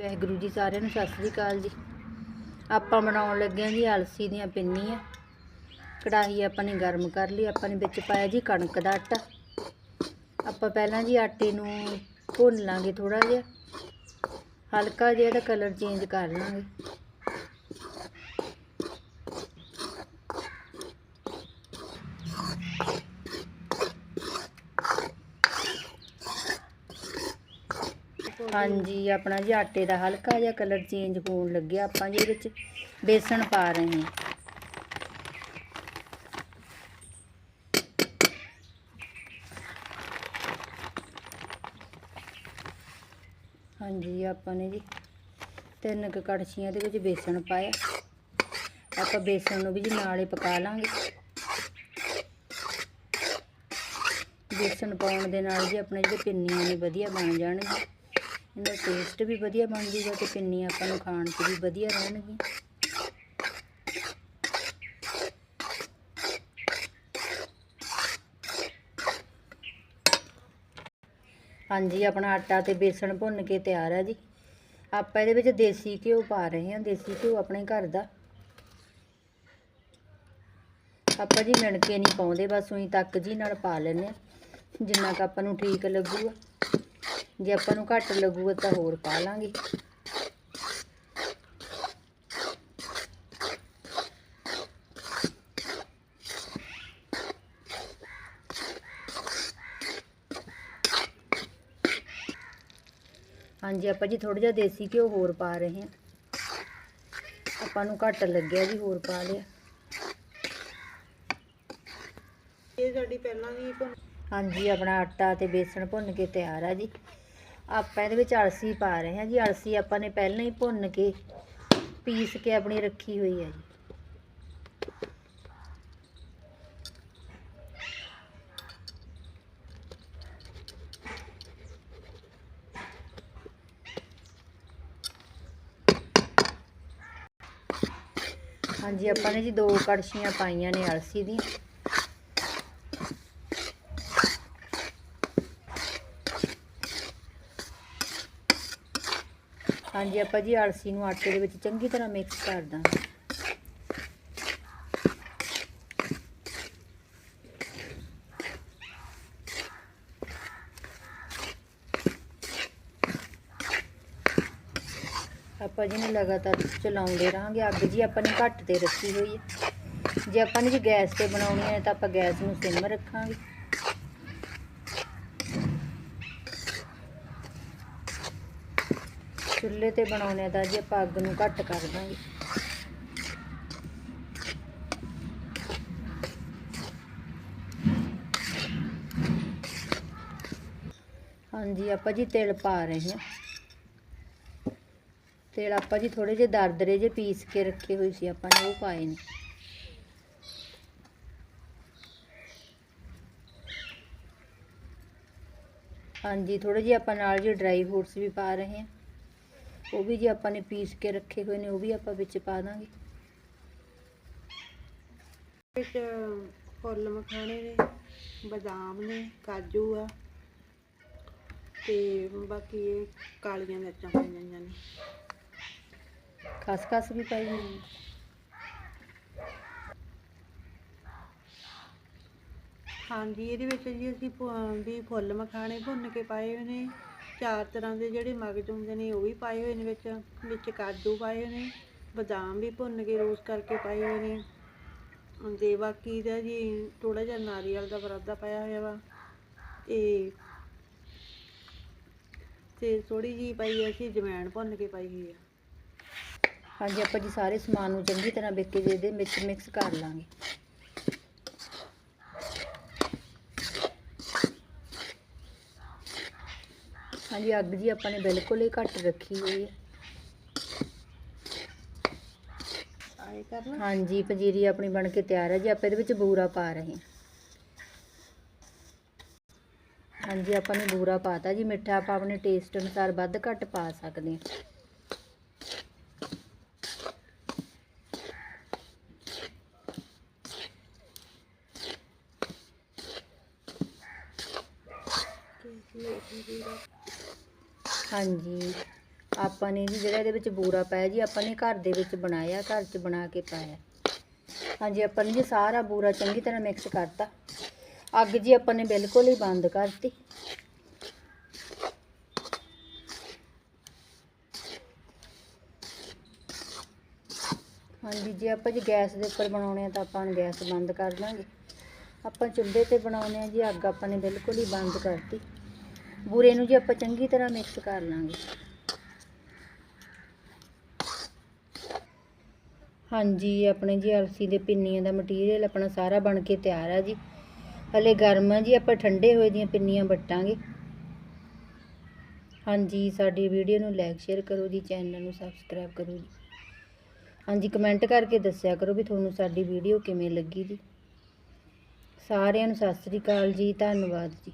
ਵਾਹਿਗੁਰੂ ਜੀ ਸਾਰਿਆਂ ਨੂੰ ਸਤਿ ਸ੍ਰੀ ਅਕਾਲ ਜੀ। ਆਪਾਂ ਬਣਾਉਣ ਲੱਗੇ ਹਾਂ ਜੀ ਅਲਸੀ ਦੀਆਂ ਪਿੰਨੀਆਂ। ਕੜਾਹੀ ਆਪਾਂ ਨੇ ਗਰਮ ਕਰ ਲਈ, ਆਪਾਂ ਨੇ ਵਿੱਚ ਪਾਇਆ ਜੀ ਕਣਕ ਦਾ ਆਟਾ। ਆਪਾਂ ਪਹਿਲਾਂ ਜੀ ਆਟੇ ਨੂੰ ਭੁੰਨ ਲਾਂਗੇ ਥੋੜਾ ਜਿਹਾ। ਹਲਕਾ ਜਿਹਾ ਇਹਦਾ ਕਲਰ ਚੇਂਜ ਕਰ ਲਾਂਗੇ। ਹਾਂਜੀ, ਆਪਣਾ ਜੀ ਆਟੇ ਦਾ ਹਲਕਾ ਜਿਹਾ ਕਲਰ ਚੇਂਜ ਹੋਣ ਲੱਗਿਆ। ਆਪਾਂ ਜੀ ਇਹਦੇ ਵਿੱਚ ਬੇਸਣ ਪਾ ਰਹੇ ਹਾਂ। ਹਾਂਜੀ, ਆਪਾਂ ਨੇ ਜੀ ਤਿੰਨ ਕੁ ਕੜਛੀਆਂ ਦੇ ਵਿੱਚ ਬੇਸਣ ਪਾਇਆ। ਆਪਾਂ ਬੇਸਣ ਨੂੰ ਵੀ ਜੀ ਨਾਲ ਹੀ ਪਕਾ ਲਾਂਗੇ। ਬੇਸਣ ਪਾਉਣ ਦੇ ਨਾਲ ਜੀ ਆਪਣੇ ਜਿਹੜੇ ਪਿੰਨੀਆਂ ਨੇ ਵਧੀਆ ਬਣ ਜਾਣਗੀਆਂ ਇਹਦਾ ਟੇਸਟ ਵੀ ਵਧੀਆ ਬਣ ਜੂਗਾ ਤੇ ਪਿੰਨੀਆਂ ਆਪਾਂ ਨੂੰ ਖਾਣ 'ਚ ਵੀ ਵਧੀਆ ਰਹਿਣਗੀਆਂ। ਹਾਂਜੀ, ਆਪਣਾ ਆਟਾ ਤੇ ਬੇਸਣ ਭੁੰਨ ਕੇ ਤਿਆਰ ਹੈ ਜੀ। ਆਪਾਂ ਇਹਦੇ ਵਿੱਚ ਦੇਸੀ ਘਿਓ ਪਾ ਰਹੇ ਹਾਂ, ਦੇਸੀ ਘਿਓ ਆਪਣੇ ਘਰ ਦਾ। ਆਪਾਂ ਜੀ ਮਿਣ ਨਹੀਂ ਪਾਉਂਦੇ, ਬਸ ਉਹੀ ਤੱਕ ਜੀ ਨਾਲ ਪਾ ਲੈਂਦੇ ਹਾਂ, ਜਿੰਨਾ ਕੁ ਆਪਾਂ ਨੂੰ ਠੀਕ ਲੱਗੂਗਾ। ਜੇ ਆਪਾਂ ਨੂੰ ਘੱਟ ਲੱਗੂਗਾ ਤਾਂ ਹੋਰ ਪਾ ਲਾਂਗੇ। ਹਾਂਜੀ ਆਪਾਂ ਜੀ ਥੋੜਾ ਜਿਹਾ ਦੇਸੀ ਘਿਓ ਹੋਰ ਪਾ ਰਹੇ ਹਾਂ। ਆਪਾਂ ਨੂੰ ਘੱਟ ਲੱਗਿਆ ਜੀ ਹੋਰ ਪਾ ਲਿਆ। ਇਹ ਸਾਡੀ ਪਹਿਲਾਂ ਵੀ ਹਾਂਜੀ ਆਪਣਾ ਆਟਾ ਤੇ ਬੇਸਣ ਭੁੰਨ ਕੇ ਤਿਆਰ ਆ ਜੀ। ਆਪਾਂ ਇਹਦੇ ਵਿੱਚ ਅਲਸੀ ਪਾ ਰਹੇ ਹਾਂ ਜੀ। ਅਲਸੀ ਆਪਾਂ ਨੇ ਪਹਿਲਾਂ ਹੀ ਭੁੰਨ ਕੇ ਪੀਸ ਕੇ ਆਪਣੀ ਰੱਖੀ ਹੋਈ ਹੈ ਜੀ। ਹਾਂਜੀ, ਆਪਾਂ ਨੇ ਜੀ ਦੋ ਕੜਛੀਆਂ ਪਾਈਆਂ ਨੇ ਅਲਸੀ ਦੀਆਂ। ਹਾਂਜੀ, ਆਪਾਂ ਜੀ ਅਲਸੀ ਨੂੰ ਆਟੇ ਦੇ ਵਿੱਚ ਚੰਗੀ ਤਰ੍ਹਾਂ ਮਿਕਸ ਕਰ ਦਾਂਗੇ। ਆਪਾਂ ਜੀ ਨੂੰ ਲਗਾਤਾਰ ਚਲਾਉਂਦੇ ਰਹਾਂਗੇ। ਅੱਗ ਜੀ ਆਪਾਂ ਨੇ ਘੱਟ ਤੇ ਰੱਖੀ ਹੋਈ ਹੈ। ਜੇ ਆਪਾਂ ਨੇ ਜੀ ਗੈਸ ਤੇ ਬਣਾਉਣੀ ਹੈ ਤਾਂ ਆਪਾਂ ਗੈਸ ਨੂੰ ਸਿਮ ਰੱਖਾਂਗੇ। ਚੁੱਲ੍ਹੇ ਤੇ ਬਣਾਉਣੇ ਦਾ ਜੇ ਆਪਾਂ ਅੱਗ ਨੂੰ ਘੱਟ ਕਰ ਦਾਂਗੇ। ਹਾਂਜੀ, ਆਪਾਂ ਜੀ ਤਿਲ ਪਾ ਰਹੇ ਹਾਂ। ਤਿਲ ਆਪਾਂ ਜੀ ਥੋੜੇ ਜਿਹੇ ਦਰਦਰੇ ਜੇ ਪੀਸ ਕੇ ਰੱਖੇ ਹੋਏ ਸੀ ਆਪਾਂ ਨੇ, ਉਹ ਪਾਏ ਨੇ। ਹਾਂਜੀ ਥੋੜੇ ਜਿਹੇ ਆਪਾਂ ਨਾਲ ਜੀ ਡਰਾਈ ਫਰੂਟਸ ਵੀ ਪਾ ਰਹੇ ਹਾਂ। ਉਹ ਵੀ ਜੀ ਆਪਾਂ ਨੇ ਪੀਸ ਕੇ ਰੱਖੇ ਹੋਏ ਨੇ ਉਹ ਵੀ ਆਪਾਂ ਵਿੱਚ ਪਾ ਦਾਂਗੇ। ਵਿੱਚ ਫੁੱਲ ਮਖਾਣੇ ਨੇ ਬਦਾਮ ਨੇ ਕਾਜੂ ਆ ਤੇ ਬਾਕੀ ਇਹ ਕਾਲੀਆਂ ਮਿਰਚਾਂ ਪਾਈਆਂ ਨੇ। ਖਸਖਸ ਵੀ ਪਾਈ ਹੋਈ ਹੈ ਹਾਂਜੀ ਇਹਦੇ ਵਿੱਚ ਜੀ ਅਸੀਂ ਵੀ ਫੁੱਲ ਮਖਾਣੇ ਭੁੰਨ ਕੇ ਪਾਏ ਹੋਏ ਨੇ। ਚਾਰ ਤਰ੍ਹਾਂ ਦੇ ਜਿਹੜੇ ਮਗਜ਼ ਹੁੰਦੇ ਨੇ, ਉਹ ਵੀ ਪਾਏ ਹੋਏ ਨੇ ਵਿੱਚ। ਵਿੱਚ ਕਾਜੂ ਪਾਏ ਹੋਏ ਨੇ, ਬਦਾਮ ਵੀ ਭੁੰਨ ਕੇ ਰੋਸ ਕਰਕੇ ਪਾਏ ਹੋਏ ਨੇ। ਤੇ ਬਾਕੀ ਦਾ ਜੀ ਥੋੜਾ ਜਿਹਾ ਨਾਰੀਅਲ ਦਾ ਬਰਾਦਾ ਪਾਇਆ ਹੋਇਆ ਵਾ। ਤੇ ਤੇ ਥੋੜੀ ਜੀ ਪਾਈ ਹੈ ਅਸੀਂ ਜਵੈਣ ਭੁੰਨ ਕੇ ਪਾਈ ਹੋਈ ਆ। ਹਾਂਜੀ, ਆਪਾਂ ਜੀ ਸਾਰੇ ਸਮਾਨ ਨੂੰ ਚੰਗੀ ਤਰ੍ਹਾਂ ਵਿੱਚ ਇਹਦੇ ਵਿੱਚ ਮਿਕਸ ਕਰ ਲਾਂਗੇ। ਹਾਂਜੀ ਅੱਗ ਜੀ ਆਪਾਂ ਨੇ ਬਿਲਕੁਲ ਹੀ ਘੱਟ ਰੱਖੀ ਹੋਈ ਹੈ। ਆਏ ਕਰਨਾ? ਹਾਂਜੀ ਪੰਜੀਰੀ ਆਪਣੀ ਬਣ ਕੇ ਤਿਆਰ ਹੈ ਜੀ ਆਪਾਂ ਇਹਦੇ ਵਿੱਚ ਬੂਰਾ ਪਾ ਰਹੇ ਹਾਂ। ਹਾਂਜੀ ਆਪਾਂ ਨੇ ਬੂਰਾ ਪਾਤਾ ਜੀ ਮਿੱਠਾ ਆਪਾਂ ਆਪਣੇ ਟੇਸਟ ਅਨੁਸਾਰ ਵੱਧ ਘੱਟ ਪਾ ਸਕਦੇ ਹਾਂ। ਹਾਂਜੀ। ਆਪਾਂ ਨੇ ਜੀ ਜਿਹੜਾ ਇਹਦੇ ਵਿੱਚ ਬੂਰਾ ਪਾਇਆ ਜੀ, ਆਪਾਂ ਨੇ ਘਰ ਦੇ ਵਿੱਚ ਬਣਾਇਆ, ਘਰ 'ਚ ਬਣਾ ਕੇ ਪਾਇਆ। ਹਾਂਜੀ, ਆਪਾਂ ਨੇ ਜੀ ਸਾਰਾ ਬੂਰਾ ਚੰਗੀ ਤਰ੍ਹਾਂ ਮਿਕਸ ਕਰਤਾ। ਅੱਗ ਜੀ ਆਪਾਂ ਨੇ ਬਿਲਕੁਲ ਹੀ ਬੰਦ ਕਰਤੀ। ਹਾਂਜੀ, ਜੇ ਆਪਾਂ ਜੀ ਗੈਸ ਦੇ ਉੱਪਰ ਬਣਾਉਣੇ ਆ ਤਾਂ ਆਪਾਂ ਗੈਸ ਬੰਦ ਕਰ ਦਾਂਗੇ। ਆਪਾਂ ਚੁੱਲ੍ਹੇ ਤੇ ਬਣਾਉਣੇ ਆ ਜੀ, ਅੱਗ ਆਪਾਂ ਨੇ ਬਿਲਕੁਲ ਹੀ ਬੰਦ ਕਰਤੀ। ਬੂਰੇ ਨੂੰ ਜੀ ਆਪਾਂ ਚੰਗੀ ਤਰ੍ਹਾਂ ਮਿਕਸ ਕਰ ਲਾਂਗੇ। ਹਾਂਜੀ, ਆਪਣੇ ਜੀ ਅਲਸੀ ਦੇ ਪਿੰਨੀਆਂ ਦਾ ਮਟੀਰੀਅਲ ਆਪਣਾ ਸਾਰਾ ਬਣ ਕੇ ਤਿਆਰ ਆ ਜੀ। ਹਲੇ ਗਰਮ ਆ ਜੀ, ਆਪਾਂ ਠੰਡੇ ਹੋਏ ਦੀਆਂ ਪਿੰਨੀਆਂ ਵੱਟਾਂਗੇ। ਹਾਂਜੀ, ਸਾਡੀ ਵੀਡੀਓ ਨੂੰ ਲਾਈਕ ਸ਼ੇਅਰ ਕਰੋ ਜੀ ਚੈਨਲ ਨੂੰ ਸਬਸਕ੍ਰਾਈਬ ਕਰੋ ਜੀ। ਹਾਂਜੀ ਕਮੈਂਟ ਕਰਕੇ ਦੱਸਿਆ ਕਰੋ ਵੀ ਤੁਹਾਨੂੰ ਸਾਡੀ ਵੀਡੀਓ ਕਿਵੇਂ ਲੱਗੀ ਜੀ। ਸਾਰਿਆਂ ਨੂੰ ਸਤਿ ਸ੍ਰੀ ਅਕਾਲ ਜੀ, ਧੰਨਵਾਦ ਜੀ।